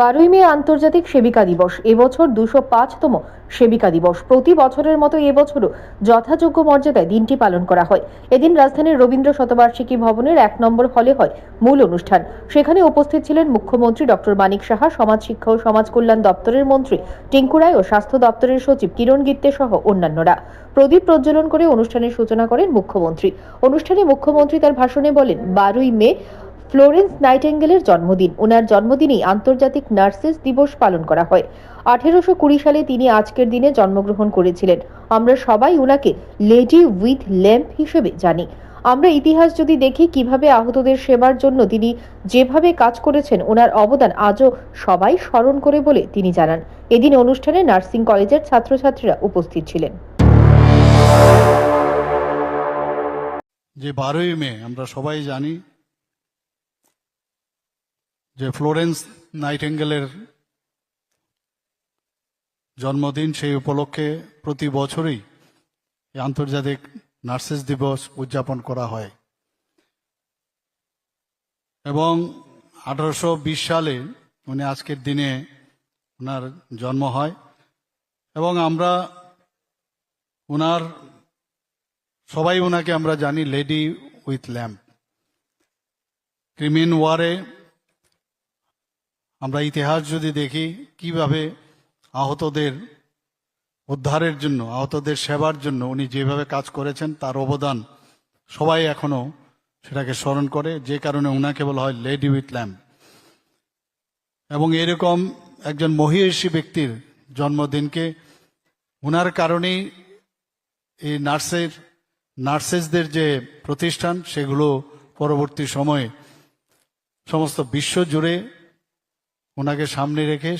বারোই মে আন্তর্জাতিক সেবিকা দিবস। এবছর দুশো পাঁচতম সেবিকা দিবস। প্রতি বছরের মতো এবছরও যথাযোগ্য মর্যাদায় দিনটি পালন করা হয়। এদিন রাজধানীর রবীন্দ্র শতবার্ষিকী ভবনের এক নম্বর হলে হয় মূল অনুষ্ঠান। সেখানে উপস্থিত ছিলেন মুখ্যমন্ত্রী ডক্টর মানিক সাহা, সমাজ শিক্ষা ও সমাজ কল্যাণ দপ্তরের মন্ত্রী টিঙ্কু ও স্বাস্থ্য দপ্তরের সচিব কিরণ গিত্তে সহ অন্যান্যরা। প্রদীপ প্রজ্বলন করে অনুষ্ঠানের সূচনা করেন মুখ্যমন্ত্রী। অনুষ্ঠানে মুখ্যমন্ত্রী তার ভাষণে বলেন, বারোই মে ফ্লোরেন্স নাইটেঙ্গেলের জন্মদিন। ওনার জন্মদিনেই আন্তর্জাতিক নার্সেস দিবস পালন করা হয়। আঠেরোশো কুড়ি সালে তিনি আজকের দিনে জন্মগ্রহণ করেছিলেন। আমরা সবাই ওনাকে লেডি উইথ ল্যাম্প হিসেবে জানি। আমরা ইতিহাস যদি দেখি, কীভাবে আহতদের সেবার জন্য তিনি যেভাবে কাজ করেছেন ওনার অবদান আজও সবাই স্মরণ করে বলে তিনি জানান। এদিন অনুষ্ঠানে নার্সিং কলেজের ছাত্রছাত্রীরা উপস্থিত ছিলেন। যে বারোই মে, আমরা সবাই জানি যে ফ্লোরেন্স নাইটেঙ্গেলের জন্মদিন সেই উপলক্ষে প্রতি বছরই আন্তর্জাতিক নার্সেস দিবস উদযাপন করা হয়। এবং আঠারোশো বিশ সালে উনি আজকের দিনে ওনার জন্ম হয় এবং আমরা ওনার সবাই ওনাকে আমরা জানি লেডি উইথ ল্যাম্প। ক্রিমিন ওয়ারে আমরা ইতিহাস যদি দেখি, কীভাবে আহতদের উদ্ধারের জন্য, আহতদের সেবার জন্য উনি যেভাবে কাজ করেছেন, তার অবদান সবাই এখনও সেটাকে স্মরণ করে। যে কারণে ওনাকে বলা হয় লেডি উইথ ল্যাম্প। এবং এরকম একজন মহিষী ব্যক্তির জন্মদিনকে ওনার কারণেই এই নার্সের, নার্সেসদের যে প্রতিষ্ঠান, সেগুলো পরবর্তী সময়ে সমস্ত বিশ্ব জুড়ে ওনাকে সামনে রেখে